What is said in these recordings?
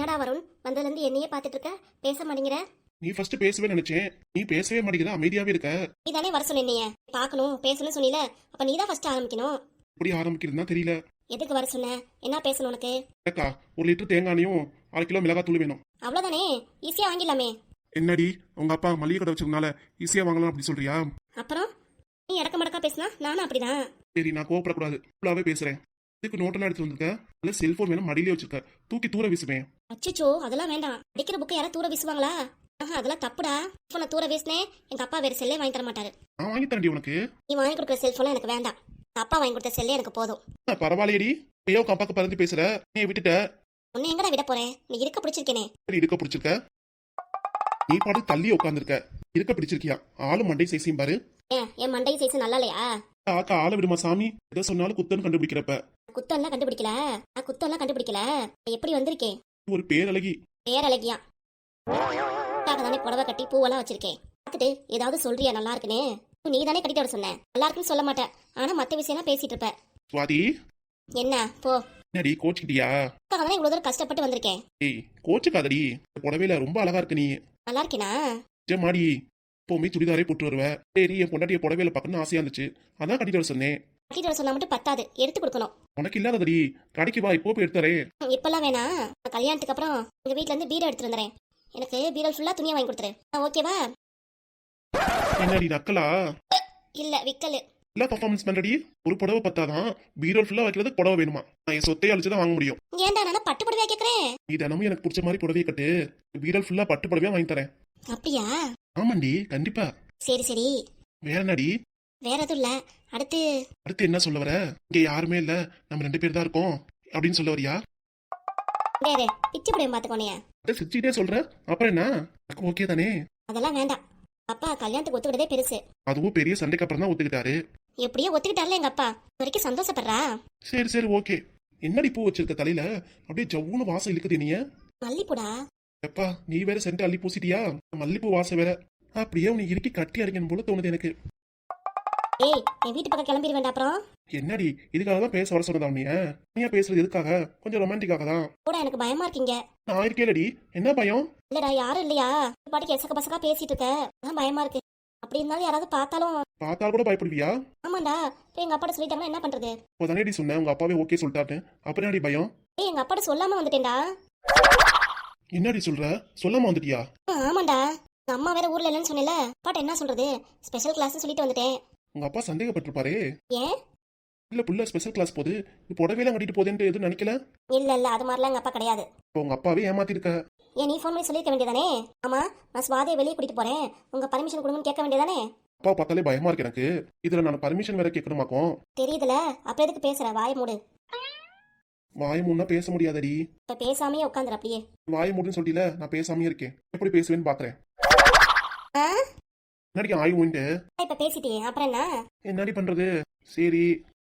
என்னடா வருண் வந்ததுலேருந்து என்னையே பார்த்துட்டு இருக்க? பேச மாட்டேங்கிற? நீ ஃபர்ஸ்ட் பேசவே நினைச்சேன். நீ பேசவே மாட்டேங்கிற அமைதியாவே இருக்க. நீ தானே வர சொன்னீங்க பார்க்கணும் பேசணும்னு சொன்னீல. அப்ப நீ தான் ஃபர்ஸ்ட் ஆரம்பிக்கணும். எப்படி ஆரம்பிக்கிறதுனா தெரியல. எதுக்கு வர சொன்ன? என்ன பேசணும் உனக்கு? அக்கா ஒரு லிட்டர் தேங்காயும் அரை கிலோ மிளகாத்தூள் வேணும். அவ்வளோதானே ஈஸியா வாங்கிடலாமே. என்னடி உங்க அப்பா மளிகை கடை வச்சிருக்கனால ஈஸியா வாங்கலாம் அப்படி சொல்றியா? அப்புறம்? நீ இடக்க மடக்கா பேசினா நானும் அப்படிதான். சரி நான் கோவப்படக்கூடாது. ஃபுல்லாவே பேசுறேன். இதுக்கு நோட்டெல்லாம் எடுத்து வந்திருக்க இல்ல செல்போன் வேணும் மடியிலே வச்சிருக்க தூக்கி தூர வீசுவேன். அச்சச்சோ அதெல்லாம் வேண்டாம். அடிக்கிற புக்கை யாரும் தூர வீசுவாங்களா? ஆஹா அதெல்லாம் தப்புடா. நான் தூர வீசினேன் எங்க அப்பா வேற செல்லே வாங்கி தர மாட்டாரு. நான் வாங்கி தரேன்டி உனக்கு. நீ வாங்கி கொடுக்குற செல்ஃபோன்லாம் எனக்கு வேண்டாம். அப்பா வாங்கி கொடுத்த செல்லே எனக்கு போதும். பரவாயில்லையடி. ஐயோ உங்க அப்பாக்கு பறந்து பேசுற. நீ விட்டுட்ட. உன்னை எங்கடா விட போறேன் நீ இருக்க பிடிச்சிருக்கேனே. சரி, இருக்க பிடிச்சிருக்க. நீ பாட்டு தள்ளி உட்காந்துருக்க இருக்க பிடிச்சிருக்கியா? ஆளு மண்டை சைஸையும் பாரு. ஏன் என் மண்டை சைஸ் நல்லா இல்லையா ஆக்கா ஆள விடுமா சாமி? எதை சொன்னாலும் குத்தன்னு கண்டுபிடிக்கிறப்ப. குத்தம்லாம் கண்டுபிடிக்கல? நான் குத்தம்லாம் கண்டுபிடிக்கல? எப்படி வந்திருக்கேன் ஒரு பேரழகி. பேரழகியா? தானே புடவை கட்டி பூவெல்லாம் வச்சிருக்கேன் பார்த்துட்டு ஏதாவது சொல்றியா நல்லா இருக்குன்னு? நீ தானே கட்டிட்டு வர சொன்ன. நல்லா இருக்குன்னு சொல்ல மாட்டேன். ஆனா மத்த விஷயம்லாம் பேசிட்டு இருப்ப. சுவாதி? என்ன? போ. என்னடி கோச்சுக்கிட்டியா? அதுக்காக தானே இவ்வளவு தூரம் கஷ்டப்பட்டு வந்திருக்கேன் ஏய் கோச்சுக்காதடி. புடவையில ரொம்ப அழகா இருக்க நீ. நல்லா இருக்கேனா? மாடி எப்பவுமே சுடிதாரே போட்டு வருவ சரி என் பொண்டாட்டிய புடவையில பார்க்கணும்னு ஆசையா இருந்துச்சு. அதான் கட்டிட்டு வர சொன்னேன். கட்டிட்டு வர சொன்னா மட்டும் பத்தாது. எடுத்து கொடுக்கணும். உனக்கு இல்லாதடி கடைக்கு வா இப்போ போய் எடுத்துறேன் இப்பெல்லாம் வேணாம். கல்யாணத்துக்கு அப்புறம் எங்க வீட்ல இருந்து பீரோ எடுத்துட்டு வந்துறேன் எனக்கு பீரோ ஃபுல்லா துணியா வாங்கி கொடுத்துரு. ஓகேவா என்னடி நக்கலா இல்ல விக்கலு. இல்ல பர்ஃபார்மன்ஸ் பண்றடி. ஒரு புடவை பத்தாதான் பீரோல் ஃபுல்லா வைக்கிறது புடவை வேணுமா? நான் என் சொத்தையை அழிச்சு தான் வாங்க முடியும். ஏன்டா நான் பட்டு புடவையா கேக்குறேன் நீ தினமும் எனக்கு பிடிச்ச மாதிரி புடவையை கட்டு. பீரோல் ஃபுல்லா பட்டு புடவையா வாங்கி தரேன். அப்படியா? ஆமாண்டி கண்டிப்பா. சரி சரி. வேற என்னடி? வேற எதுவும் இல்ல. அடுத்து. அடுத்து என்ன சொல்ல வர? இங்க யாருமே இல்ல. நம்ம ரெண்டு பேர் தான் இருக்கோம். அப்படின்னு சொல்ல வரியா? வேற பிச்சு புடவை பாத்துக்கோனையா அதை சிரிச்சுக்கிட்டே சொல்ற. அப்புறம் என்ன? எனக்கு ஓகே தானே? அதெல்லாம் வேண்டாம். அப்பா கல்யாணத்துக்கு ஒத்துக்கிட்டதே பெருசு. அதுவும் பெரிய சண்டைக்கு அப்புறம் தான் ஒத்துக்கிட்டாரு. எப்படியோ ஒத்துக்கிட்டார்ல எங்க அப்பா? இது வரைக்கும் சந்தோஷப்படுறா? சரி சரி ஓகே என்னடி பூ வச்சிருக்க தலையில? அப்படியே ஜவ்வுன்னு வாசம் இழுக்குது நீ மல்லிப்பூடா? எப்பா நீ வேற சென்ட் அள்ளி பூசிட்டியா? மல்லிப்பூ வாசம் வேற. அப்படியே உனக்கு இறுக்கி கட்டி அடிக்கணும் போல தோணுது எனக்கு. ஏய் என் வீட்டு பக்கம் கிளம்பிட வேண்டாம் அப்புறம். என்னடி இதுக்காக தான் பேச வர சொன்னதா நீ நீ ஏன் பேசுறது எதுக்காக? கொஞ்சம் ரொமான்டிக்காக தான் கூட எனக்கு பயமா இருக்கீங்க. நான் இருக்கேலடி. என்ன பயம்? இல்லடா யாரும் இல்லையா? பாட்டுக்கு எசக்க பசக்கா பேசிட்டு இருக்க. அதான் பயமா இருக்கு. அப்படி இருந்தாலும் யாராவது பார்த்தாலும் பார்த்தால் கூட பயப்படுவியா? ஆமாண்டா. இப்போ எங்க அப்பாட்ட சொல்லிட்டாங்கன்னா என்ன பண்றது? தானேடி சொன்னேன். உங்க அப்பாவே ஓகே சொல்லிட்டாரு அப்புறம் பயம்? ஏய் எங்க அப்பாட்ட சொல்லாம வந்துட்டேன்டா. என்னடி சொல்ற? சொல்லாம வந்துட்டியா? ஆமாண்டா. எங்க அம்மா வேற ஊர்ல இல்லைன்னு சொன்னேல அப்பாட்ட என்ன சொல்றது? ஸ்பெஷல் கிளாஸ் சொல்லிட்டு வந்துட்டேன். உங்க அப்பா சந்தேகப்பட்டிருப்பாரே. ஏன்? இல்ல புள்ள ஸ்பெஷல் கிளாஸ் இப்போ புடவையெல்லாம் கட்டிட்டு போதேன்ட்டு எதுவும் நினைக்கல? இல்ல இல்ல. அது மாதிரிலாம் எங்க அப்பா கிடையாது. இப்போ உங்க அப்பாவே ஏமாத்திருக்க. ஏன் நீ ஃபோன் பண்ணி சொல்லிருக்க வேண்டியதானே? ஆமா நான் சுவாதியை வெளியே கூட்டிட்டு போறேன். உங்க பர்மிஷன் கொடுங்கன்னு கேட்க வேண்டியதானே? அப்பா பார்த்தாலே பயமா இருக்கு எனக்கு. இதுல நான் பர்மிஷன் வேற கேட்கணுமாக்கும். தெரியுதுல. அப்புறம் எதுக்கு பேசுற? வாய மூடு. வாய் முன்னா பேச முடியாதடி. இப்ப பேசாமையே உட்காந்துரு அப்படியே. வாய் மூடுன்னு சொல்லில நான் பேசாமயே இருக்கேன். எப்படி பேசுவேன்னு பாக்குறேன். ஆ? என்னடி ஆய் ஊன்ட்டு இப்ப பேசிட்டியே அப்புறம் என்ன? என்னடி பண்றது? சரி.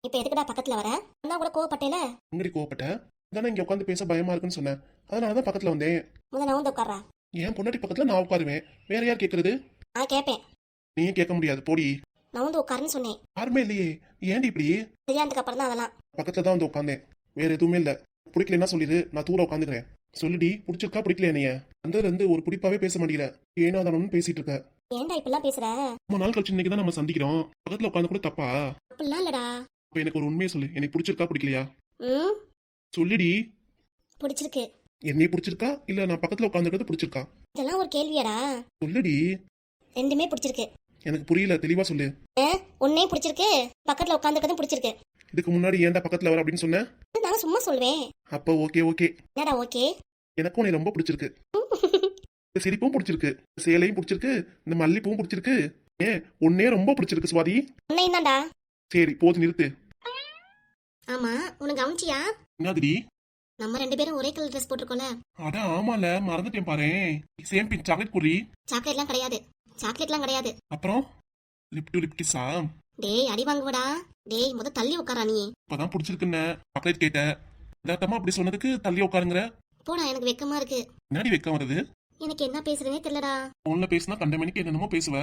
இப்ப எதுக்குடா பக்கத்துல வர? நான் கூட கோவப்பட்டேல. எங்கடி கோவப்பட்ட? தானே இங்க உட்காந்து பேச பயமா இருக்குன்னு சொன்னேன் அதனாலதான் பக்கத்துல வந்தேன். முத நான் வந்து உட்கார்றா. என் பொண்டாட்டி பக்கத்துல நான் உட்காருவேன். வேற யார் கேக்குறது? நான் கேட்பேன் நீயும் கேட்க முடியாது. போடி. நான் வந்து உட்காருன்னு சொன்னேன். யாருமே இல்லையே. ஏன்டி இப்படி? கல்யாணத்துக்கு அப்புறம் தான் அதெல்லாம். பக்கத்துல தான் வந்து உட்காந்தேன். வேற எதுவுமே இல்ல. பிடிக்கலன்னா சொல்லிடு நான் தூர உட்காந்துக்கிறேன் சொல்லுடி பிடிச்சிருக்கா? பிடிக்கல என்னைய? வந்ததுல இருந்து ஒரு பிடிப்பாவே பேச மாட்டேங்கிற. ஏனோ தானோன்னு பேசிட்டு இருக்க. ஏன்டா இப்படிலாம் பேசுற? ரொம்ப நாள் கழிச்சு இன்னைக்கு தான் நம்ம சந்திக்கிறோம். பக்கத்துல உட்காந்து கூட தப்பா? அப்படிலாம் இல்லடா. அப்ப எனக்கு ஒரு உண்மையை சொல்லு. எனக்கு பிடிச்சிருக்கா பிடிக்கலையா? சொல்லுடி. பிடிச்சிருக்கு. என்னைய பிடிச்சிருக்கா? இல்ல நான் பக்கத்துல உட்காந்துருக்கிறது பிடிச்சிருக்கா? இதெல்லாம் ஒரு கேள்வியாடா. சொல்லுடி. ரெண்டுமே பிடிச்சிருக்கு. எனக்கு புரியல. தெளிவா சொல்லு. உன்னையும் பிடிச்சிருக்கு. பக்கத்துல உட்காந்துருக்கதும் பிடிச்சிருக்கு. இதுக்கு முன்னாடி ஏன்டா பக்கத்துல வர அப்படின்னு சொன்னேன் நான் சும்மா சொல்வேன் அப்ப ஓகே ஓகே. என்னடா ஓகே? எனக்கும் உன்னை ரொம்ப பிடிச்சிருக்கு. இந்த சிரிப்பும் பிடிச்சிருக்கு சேலையும் பிடிச்சிருக்கு இந்த மல்லிப்பூவும் பிடிச்சிருக்கு. ஏன்? உன்னே ரொம்ப பிடிச்சிருக்கு சுவாதி. தான்டா சரி போது நிறுத்து. ஆமா உனக்கு கவனிச்சியா? என்னதுடி? நம்ம ரெண்டு பேரும் ஒரே கலர் ட்ரெஸ் போட்டிருக்கோம்ல. அட ஆமால மறந்துட்டேன் பாரு. சேம் பின் சாக்லேட் குறி சாக்லேட்லாம் கிடையாது. சாக்லேட்லாம் கிடையாது. அப்புறம்? லிப் டு லிப் கிஸ்ஸா டேய் அடி வாங்குவடா. டேய் முத தள்ளி உட்காரா நீ? இப்பதான் பிடிச்சிருக்குன்னு சாக்லேட் கேட்ட யதார்த்தமா அப்படி சொன்னதுக்கு தள்ளி உட்காருங்கிற. போடா எனக்கு வெக்கமா இருக்கு. முன்னாடி வைக்க வருது? எனக்கு என்ன பேசுறேனே தெரியலடா. போன்ல பேசினா கண்ட மணிக்கு என்னென்னமோ பேசுவ.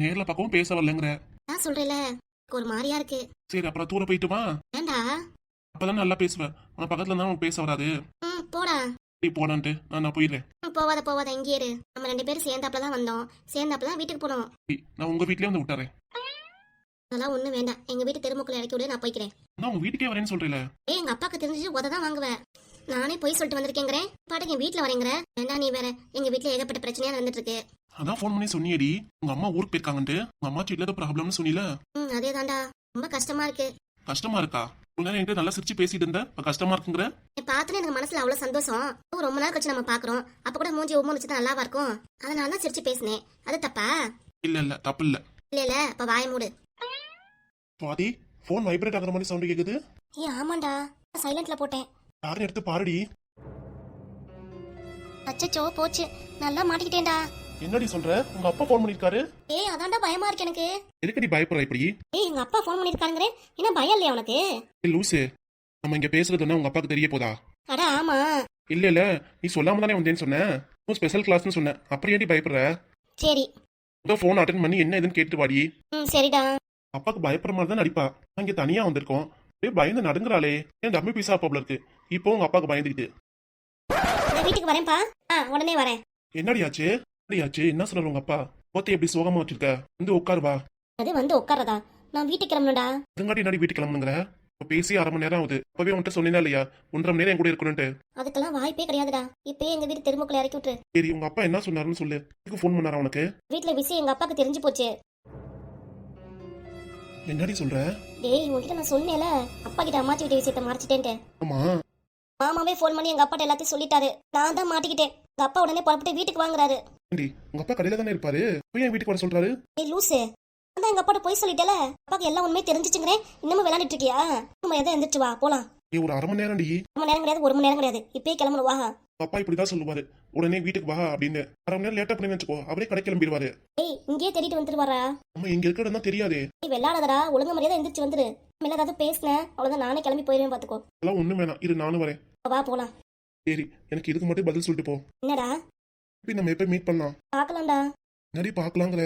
நேர்ல பார்க்கவும் பேச வரலங்கிற. நான் சொல்றேல எனக்கு ஒரு மாதிரியா இருக்கு. சரி அப்புறம் தூர போயிட்டுமா ஏன்டா? அப்பதான் நல்லா பேசுவ. ஆனா பக்கத்துல தான் உனக்கு பேச வராது. ம் போடா. நீ போடான்ட்டு நான் நான் போயிடுறேன். ம், போவாத போவாத இங்கே இரு. நம்ம ரெண்டு பேரும் சேர்ந்தாப்புல தான் வந்தோம். சேர்ந்தாப்புல தான் வீட்டுக்கு போனோம். ஏய், நான் உங்க வீட்லயே வந்து விட்டாரேன் அதெல்லாம் ஒன்றும் வேண்டாம். எங்க வீட்டு தெருமுக்குள்ள இறக்கி விடு நான் போய்க்கிறேன். நான் உங்க வீட்டுக்கே வரேன்னு சொல்றேன்ல. ஏய் எங்க அப்பாக்கு தெரிஞ்சு உத தான் வாங்குவேன். நானே போய் சொல்லிட்டு வந்திருக்கேங்கிறேன். பாட்டுக்கு என் வீட்டில் வரேங்கிற. வேண்டா நீ வேற. எங்க வீட்டில் ஏகப்பட்ட பிரச்சனையா நடந்துட்டு இருக்கு அதான் ஃபோன் பண்ணி சொன்னியடி. உங்க அம்மா ஊருக்கு போயிருக்காங்கன்ட்டு. உங்க அம்மா வீட்டுல ஏதோ ப்ராப்ளம்னு சொன்னீல. ம் அதே தாண்டா ரொம்ப கஷ்டமா இருக்கு. கஷ்டமா இருக்கா? கொஞ்ச நேரம் என்கிட்ட நல்லா சிரிச்சு பேசிட்டு இருந்த. இப்ப கஷ்டமா இருக்குங்கிற? நீ பார்த்துன்னு எனக்கு மனசுல அவ்வளவு சந்தோஷம். ரொம்ப நாள் கழிச்சு நம்ம பாக்குறோம் அப்ப கூட மூஞ்சி உம்ம வச்சு தான் நல்லாவா இருக்கும். அதனால தான் சிரிச்சு பேசினேன். அது தப்பா? இல்ல இல்ல தப்பு இல்ல. இல்ல இல்ல. இப்ப வாய மூடு. சுவாதி ஃபோன் வைப்ரேட் ஆகுற மாதிரி சவுண்ட் கேக்குது. ஏ ஆமாண்டா. சைலண்ட்ல போட்டேன். யாரும் எடுத்து பாருடி. அச்சச்சோ போச்சு. நல்லா மாட்டிக்கிட்டேன்டா. என்னடி சொல்ற? உங்க அப்பா ஃபோன் பண்ணிருக்காரு. ஏய் அதான்டா பயமா இருக்கு எனக்கு. எதுக்கடி பயப்படுற இப்படி? ஏய் எங்க அப்பா ஃபோன் பண்ணிருக்காருங்கிறே? என்ன பயம் இல்லையா உனக்கு? ஏய், லூசு. நம்ம இங்க பேசுறது என்ன உங்க அப்பாக்கு தெரிய போதா? அட ஆமா. இல்ல இல்ல. நீ சொல்லாம தானே வந்தேன்னு சொன்னேன் உன் ஸ்பெஷல் கிளாஸ்னு சொன்னேன் அப்புறம் ஏன்டி பயப்படுற? சரி. இதோ ஃபோன் அட்டன் பண்ணி என்ன ஏதுன்னு கேட்டு வாடி. ம் சரிடா. அப்பாக்கு பயப்படுற மாதிரி தான் நடிப்பா. இங்க தனியா வந்திருக்கோம். அப்படியே பயந்து நடுங்குறாளே. என் தம்பி பீசா போல இருக்கு. இப்போ உங்க அப்பாக்கு பயந்துக்கிட்டு நான் வீட்டுக்கு வரேன்ப்பா. ஆ உடனே வரேன். என்னடி ஆச்சு? என்னடி ஆச்சு? என்ன சொல்ற உங்க அப்பா? போத்தி எப்படி சோகமா வச்சிருக்க. வந்து உட்காரு வா. அது வந்து உட்காரதா நான் வீட்டுக்கு கிளம்பணும்டா. அதுங்காட்டி என்னடி வீட்டுக்கு கிளம்புங்கிற இப்ப பேசி அரை மணி நேரம் ஆகுது. அப்பவே உன்கிட்ட சொன்னீனா இல்லையா? ஒன்றரை மணி நேரம் என் கூட இருக்கணும்ட்டு அதுக்கெல்லாம் வாய்ப்பே கிடையாதுடா. இப்பயே எங்க வீட்டு தெருமுக்குள்ள இறக்கி விட்டுரு. சரி உங்க அப்பா என்ன சொன்னாருன்னு சொல்லு. எதுக்கு ஃபோன் பண்ணாரா உனக்கு? வீட்டுல விஷயம் எங்க அப்பாக்கு தெரிஞ்சு போச்சு. என்னடி சொல்ற? டேய் உங்ககிட்ட நான் சொன்னேன்ல. அப்பா கிட்ட அம்மாச்சி வீட்டு விஷயத்த மறைச்சிட்டேன்ட்டு. ஆமா. மாமாவே ஃபோன் பண்ணி எங்க அப்பாட்ட எல்லாத்தையும் சொல்லிட்டாரு. நான் தான் மாட்டிக்கிட்டேன். எங்க அப்பா உடனே புறப்பட்டு வீட்டுக்கு வாங்குறாரு. ஏண்டி உங்க அப்பா கடையில தானே இருப்பாரு? போய் என் வீட்டுக்கு வர சொல்றாரு? ஏய் லூசு. அதான் எங்க அப்பாட்ட போய் சொல்லிட்டேல அப்பாக்கு எல்லாம் உண்மையே தெரிஞ்சிச்சுங்கிறேன். இன்னமும் விளையாண்டுட்டு இருக்கியா? எதை எந்திரிச்சு வா போலாம். ஏ ஒரு அரை மணி நேரம்டி. ஒரு மணி நேரம் கிடையாது ஒரு மணி நேரம் கிடையாது. இப்பயே கிளம்பணும் வா. அப்பா இப்படிதான் சொல்லுவாரு. உடனே வீட்டுக்கு வா அப்படின்னு அரை மணி நேரம் லேட்டா பண்ணி வச்சுக்கோ அவரே கடை கிளம்பிடுவாரு. ஏய் இங்கேயே தேடிட்டு வந்துட்டு வரா நம்ம இங்க இருக்கிறது தான் தெரியாதே. நீ வெள்ளாடதடா ஒழுங்கு மரியாதை எந்திரிச்சு வந்துரு. மேல ஏதாவது பேசினேன் அவ்வளவுதான் நானே கிளம்பி போயிருவேன் பாத்துக்கோ. அதெல்லாம் ஒண்ணும் வேணாம். இரு நானும் வரேன். வா போலாம். சரி எனக்கு இதுக்கு மட்டும் பதில் சொல்லிட்டு போ. என்னடா? இப்ப நம்ம எப்ப மீட் பண்ணலாம்? பார்க்கலாம்டா நிறைய பார்க்கலாங்கிற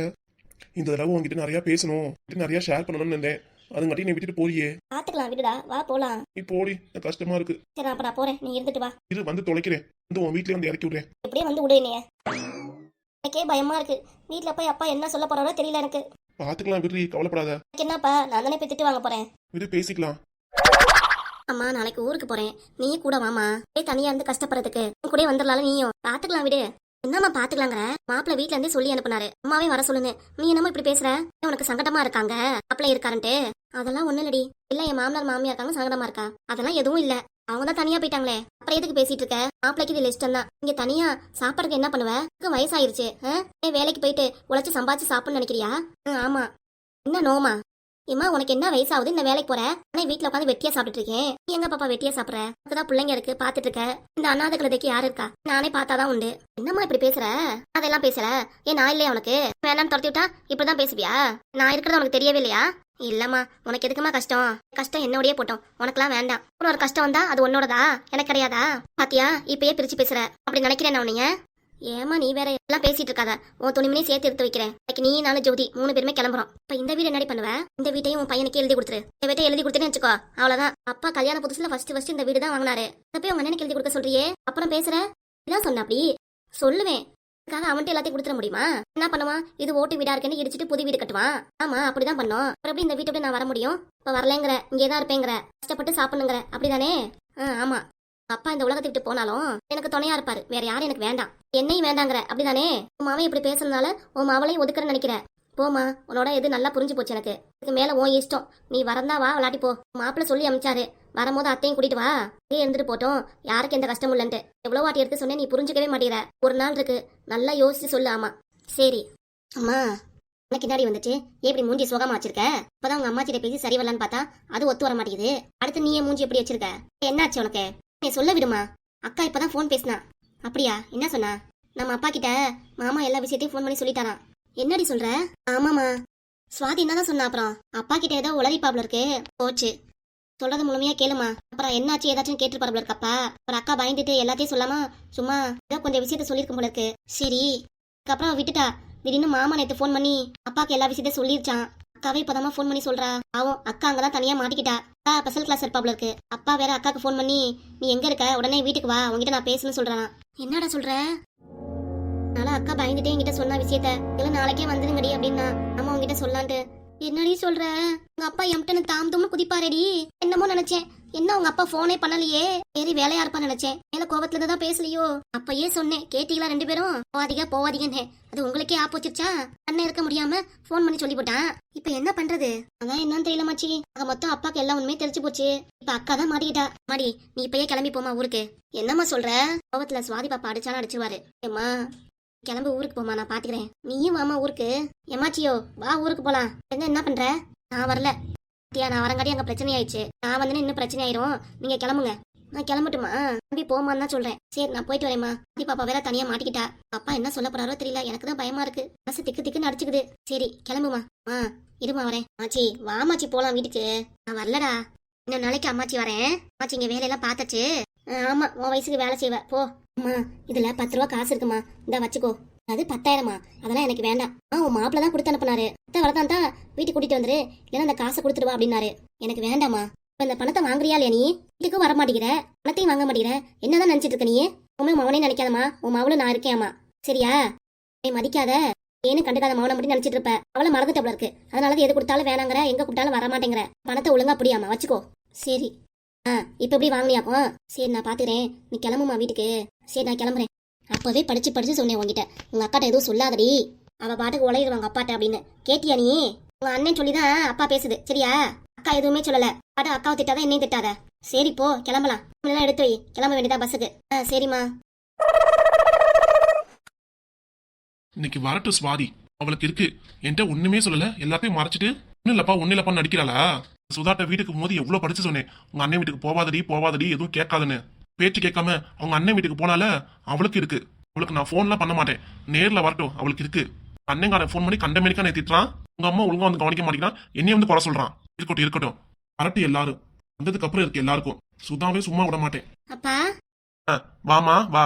இந்த தடவை உங்ககிட்ட நிறைய பேசணும் நிறைய ஷேர் பண்ணணும்னு இருந்தேன். அதுங்காட்டி நீ விட்டுட்டு போறியே. பாத்துக்கலாம் விடுடா. வா போலாம். நீ போடி எனக்கு கஷ்டமா இருக்கு. சரி அப்ப நான் போறேன். நீ இருந்துட்டு வா. இரு வந்து தொலைக்கிறேன். வந்து உன் வீட்லயே வந்து இறக்கி விடுறேன். எப்படியே வந்து விடு என்னைய. எனக்கே பயமா இருக்கு. வீட்ல போய் அப்பா என்ன சொல்ல போறாரோ தெரியல எனக்கு. பாத்துக்கலாம் விடுறி கவலைப்படாத. எனக்கு என்னப்பா? நான் தானே போய் திட்டு வாங்க போறேன். விடு பேசிக்கலாம். அம்மா நாளைக்கு ஊருக்கு போறேன். நீ கூட வாமா ஏய் தனியா இருந்து கஷ்டப்படுறதுக்கு. உன் கூட வந்துடலாம் நீயும். பாத்துக்கலாம் விடு. என்னம்மா பாத்துக்கலாங்கிற. மாப்பிள்ள வீட்ல இருந்தே சொல்லி அனுப்புனாரு. அம்மாவே வர சொல்லுங்க. நீ என்னமோ இப்படி பேசுற? உனக்கு சங்கடமா இருக்காங்க? மாப்பிள்ள இருக்காருன்ட்டு. அதெல்லாம் ஒண்ணு இல்லடி. இல்ல என் மாமனார் மாமியா இருக்காங்க சங்கடமா இருக்கா? அதெல்லாம் எதுவும் இல்ல. அவங்க தான் தனியா போயிட்டாங்களே. அப்புறம் எதுக்கு பேசிட்டு இருக்க? மாப்பிளைக்கு இது இஷ்டம் தான் இங்க தனியா சாப்பிடறதுக்கு என்ன பண்ணுவ? வயசாயிருச்சு ஆ? ஏன் வேலைக்கு போயிட்டு உழைச்சு சம்பாதிச்சு சாப்பிடணும்னு நினைக்கிறியா? ஆ, ஆமா. என்ன நோமா? இம்மா உனக்கு என்ன வயசாகுது? இந்த வேலைக்கு போற? ஆனா வீட்டுல உட்காந்து வெட்டியா சாப்பிட்டு இருக்கேன். நீ எங்க பாப்பா வெட்டியா சாப்பிடுற? தான் பிள்ளைங்க இருக்கு பாத்துட்டு இருக்க. இந்த அநாத கழுதைக்கு யாரு இருக்கா? நானே பார்த்தாதான் உண்டு. என்னம்மா இப்படி பேசுற? அதெல்லாம் பேசுற ஏன் நான் இல்லையா உனக்கு? வேணாம்னு துரத்தி விட்டா இப்படிதான் பேசுவியா? நான் இருக்கிறது உனக்கு தெரியவே இல்லையா? இல்லம்மா உனக்கு எதுக்குமா கஷ்டம்? கஷ்டம் என்னோடய போட்டோம். உனக்கெல்லாம் வேண்டாம். உனக்கு ஒரு கஷ்டம் வந்தா அது உன்னோடதா? எனக்கு கிடையாதா? பாத்தியா? இப்பயே பிரிச்சு பேசுற. அப்படி நினைக்கிறேன் நான் உன்னைய? ஏமா நீ வேற எல்லாம் பேசிட்டு இருக்காத. உன் துணிமணி சேர்த்து எடுத்து வைக்கிறேன். இன்னைக்கு நீ நானும் ஜோதி மூணு பேருமே கிளம்புறோம். இப்ப இந்த வீடு என்னடி பண்ணுவ? இந்த வீட்டையும் உன் பையனுக்கு எழுதி கொடுத்துரு. இந்த வீட்டை எழுதி கொடுத்துன்னு வச்சுக்கோ. அவ்வளவுதான். அப்பா கல்யாண புதுசுல ஃபர்ஸ்ட் ஃபர்ஸ்ட் இந்த வீடு தான் வாங்கினாரு. அப்ப உங்க அண்ணனுக்கு எழுதி கொடுக்க சொல்றியே? அப்புறம் பேசுற? இதான் சொன்ன அப்படி? சொல்லுவேன். அதுக்காக அவன்கிட்ட எல்லாத்தையும் கொடுத்துட முடியுமா? என்ன பண்ணுவான்? இது ஓட்டு வீடா இருக்குன்னு இடிச்சிட்டு புது வீடு கட்டுவான். ஆமா அப்படிதான் பண்ணோம். அப்புறம் எப்படி இந்த வீட்டை நான் வர முடியும்? இப்ப வரலங்கிற இங்கே தான் இருப்பேங்கிற கஷ்டப்பட்டு சாப்பிடுங்கிற அப்படிதானே? ஆ ஆமா. அப்பா இந்த உலகத்தை விட்டு போனாலும் எனக்கு துணையா இருப்பாரு. வேற யாரும் எனக்கு வேண்டாம். என்னையும் வேண்டாங்கிற. அப்படிதானே? உன் மாவன் இப்படி பேசுறதுனால உன் மாவளையும் ஒதுக்குறேன்னு நினைக்கிறேன். போமா உன்னோட எது நல்லா புரிஞ்சு போச்சு எனக்கு. இதுக்கு மேல உன் இஷ்டம். நீ வரந்தா வா விளாட்டி போ. மாப்பிள்ள சொல்லி அமிச்சாரு. வரும்போது அத்தையும் கூட்டிட்டு வா. நீ இருந்துட்டு போட்டோம். யாருக்கு எந்த கஷ்டமும் இல்லைன்ட்டு. எவ்வளவு வாட்டி எடுத்து சொன்னேன் நீ புரிஞ்சுக்கவே மாட்டேற ஒரு நாள் இருக்கு. நல்லா யோசிச்சு சொல்லு ஆமா. சரி. அம்மா உனக்கு பின்னாடி வந்துட்டு எப்படி மூஞ்சி சுகமா வச்சிருக்க? இப்பதான் உங்க அம்மாச்சிட்ட பேசி சரி வரலான்னு பார்த்தா அது ஒத்து வர மாட்டேங்குது. அடுத்து நீ ஏன் மூஞ்சி எப்படி வச்சிருக்க? என்னாச்சு உனக்கு? நீ சொல்ல விடுமா? அக்கா இப்பதான் ஃபோன் பேசினா. அப்படியா? என்ன சொன்னா? நம்ம அப்பா கிட்ட மாமா எல்லா விஷயத்தையும் ஃபோன் பண்ணி சொல்லிட்டாராம். என்னடி சொல்ற? ஆமாமா சுவாதி என்னதான் சொன்னா அப்புறம்? அப்பா கிட்ட ஏதோ உளறிப்பாப்ல இருக்கு. போச்சு. சொல்றது முழுமையா கேளுமா. அப்புறம் என்னாச்சு ஏதாச்சும் கேட்டுருப்பாரு இருக்கு அப்புறம் அக்கா பயந்துட்டு எல்லாத்தையும் சொல்லாம சும்மா ஏதோ கொஞ்சம் விஷயத்த சொல்லியிருக்கும் போல இருக்கு. சரி. அதுக்கப்புறம் விட்டுட்டா. திடீர்னு மாமா நேத்து ஃபோன் பண்ணி அப்பாக்கு எல்லா விஷயத்தையும் சொல்லிருச்சான். அக்காவே இப்பதாம்மா ஃபோன் பண்ணி சொல்றா. பாவம் அக்கா அங்கதான் தனியா மாட்டிக்கிட்டா. அக்கா ஸ்பெஷல் கிளாஸ் இருப்பாப்ல இருக்கு. அப்பா வேற அக்காக்கு ஃபோன் பண்ணி நீ எங்க இருக்க? உடனே வீட்டுக்கு வா. உங்ககிட்ட நான் பேசணும்னு சொல்றான். என்னடா சொல்ற? அதனால அக்கா பயந்துட்டே என்கிட்ட சொன்ன விஷயத்த. இல்ல நாளைக்கே வந்துருங்கடி அப்படின்னா அம்மா உங்ககிட்ட சொல்லான்ட்டு என்னடி சொல்ற? உங்க அப்பா எம்டனு தாம் தும்னு குதிப்பாரடி. என்னமோ நினைச்சேன். என்ன உங்க அப்பா போனே பண்ணலையே? சரி வேலையா இருப்பான்னு நினைச்சேன். மேல கோவத்துல தான் பேசலையோ? அப்பயே சொன்னேன். கேட்டீங்களா ரெண்டு பேரும்? போவாதீங்க போவாதீங்கன்னு. அது உங்களுக்கே ஆப்போச்சிருச்சா அண்ணன் இருக்க முடியாம ஃபோன் பண்ணி சொல்லி போட்டான் இப்ப என்ன பண்றது? அதான் என்னன்னு தெரியல மாச்சி. அங்க மொத்தம் அப்பாக்கு எல்லா உண்மையும் தெரிஞ்சு போச்சு. இப்ப அக்கா தான் மாட்டிக்கிட்டா. மாடி நீ இப்பயே கிளம்பி போமா ஊருக்கு. என்னம்மா சொல்ற? கோவத்துல சுவாதி பாப்பா அடிச்சாலும் அடிச்சிருவாரு. ஏம்மா? கிளம்பு ஊருக்கு போமா நான் பாத்துக்கிறேன். நீயும் வாமா ஊருக்கு. எமாச்சியோ வா ஊருக்கு போலாம். என்ன என்ன பண்ற? நான் வரல. தியா நான் வரங்காட்டி அங்க பிரச்சனை ஆயிடுச்சு நான் வந்து இன்னும் பிரச்சனை ஆயிரும் நீங்க கிளம்புங்க. நான் கிளம்பட்டுமா? தம்பி போமான்னு தான் சொல்றேன். சரி நான் போயிட்டு வரேம்மா. தம்பி பாப்பா வேற தனியா மாட்டிக்கிட்டா. அப்பா என்ன சொல்ல போறாரோ தெரியல. எனக்கு தான் பயமா இருக்கு. மனசு திக்கு திக்குன்னு அடிச்சுக்குது. சரி கிளம்புமா. ஆ இருமா வரேன். ஆச்சி வாமாச்சி போலாம் வீட்டுக்கு. நான் வரலடா. இன்னும் நாளைக்கு அம்மாச்சி வரேன். அம்மாச்சி இங்க வேலையெல்லாம் பார்த்தாச்சு. ஆ, ஆமா உன் வயசுக்கு வேலை செய்வ. போ. அம்மா இதுல பத்து ரூபா காசு இருக்குமா? இந்தா வச்சுக்கோ. அது பத்தாயிரமா? அதெல்லாம் எனக்கு வேண்டாம். ஆ உன் மாப்பிள்ள தான் கொடுத்து அனுப்புனாரு. அத்தை வரதான் தான் வீட்டுக்கு கூட்டிட்டு வந்துரு. இல்லைன்னா அந்த காசை கொடுத்துருவா அப்படின்னாரு. எனக்கு வேண்டாமா இப்ப இந்த பணத்தை வாங்குறியா இல்லையா நீ? வீட்டுக்கும் வர மாட்டேங்கிற. பணத்தையும் வாங்க மாட்டேங்கிற. என்னதான் நினைச்சிட்டு இருக்க நீ? உண்மை மவனே நினைக்காதமா உன் மவளும் நான் இருக்கேம்மா. சரியா? நீ மதிக்காத. ஏன்னு கண்டுக்காத மவனை மட்டும் நினைச்சிட்டு இருப்ப. அவளை மறந்துட்டப்பல இருக்கு. அதனால எது கொடுத்தாலும் வேணாங்கிற. எங்க கொடுத்தாலும் வர மாட்டேங்கிற பணத்தை ஒழுங்கா புடியாமா வச்சுக்கோ. சரி. ஆ இப்ப எப்படி வாங்கினியாக்கும் சரி நான் பாத்துக்கிறேன். நீ கிளம்புமா வீட்டுக்கு. சரி நான் கிளம்புறேன். அப்பவே படிச்சு படிச்சு சொன்னேன் உங்ககிட்ட உங்க அக்காட்ட எதுவும் சொல்லாதடி. அவ பாட்டுக்கு உழையிடுவாங்க அப்பாட்ட அப்படின்னு. கேட்டியா நீ? உங்க அண்ணன் சொல்லிதான் அப்பா பேசுது. சரியா? அக்கா எதுவுமே சொல்லல. பாட்டு அக்காவை திட்டாத என்னையும் திட்டாத. சரி போ கிளம்பலாம். இதெல்லாம் எடுத்து வை. கிளம்ப வேண்டியதா பஸ்ஸுக்கு. ஆ சரிம்மா. இன்னைக்கு வரட்டும் சுவாதி. அவளுக்கு இருக்கு. என்கிட்ட ஒண்ணுமே சொல்லல. எல்லாத்தையும் மறைச்சிட்டு ஒன்னும் இல்லப்பா ஒன்னும் இல்லப்பான்னு நடிக்கிறாளா? சுதாட்ட வீட்டுக்கு போது எவ்வளவு படிச்சு சொன்னேன் உங்க அண்ணன் வீட்டுக்கு போவாதடி போவாதடி எதுவும் கேட்காதுன்னு. பேச்சு கேட்காம அவங்க அண்ணன் வீட்டுக்கு போனால அவளுக்கு இருக்கு. அவளுக்கு நான் போன்லாம் பண்ண மாட்டேன். நேர்ல வரட்டும் அவளுக்கு இருக்கு. அண்ணங்காரன் ஃபோன் பண்ணி கண்ட மணிக்கா திட்டுறான். உங்க அம்மா ஒழுங்கா வந்து கவனிக்க மாட்டேங்கிறான் என்னையும் வந்து குறை சொல்றான். இருக்கட்டும் இருக்கட்டும். வரட்டும் எல்லாரும். வந்ததுக்கு அப்புறம் இருக்கு எல்லாருக்கும். சுதாவே சும்மா விட மாட்டேன். வாமா வா.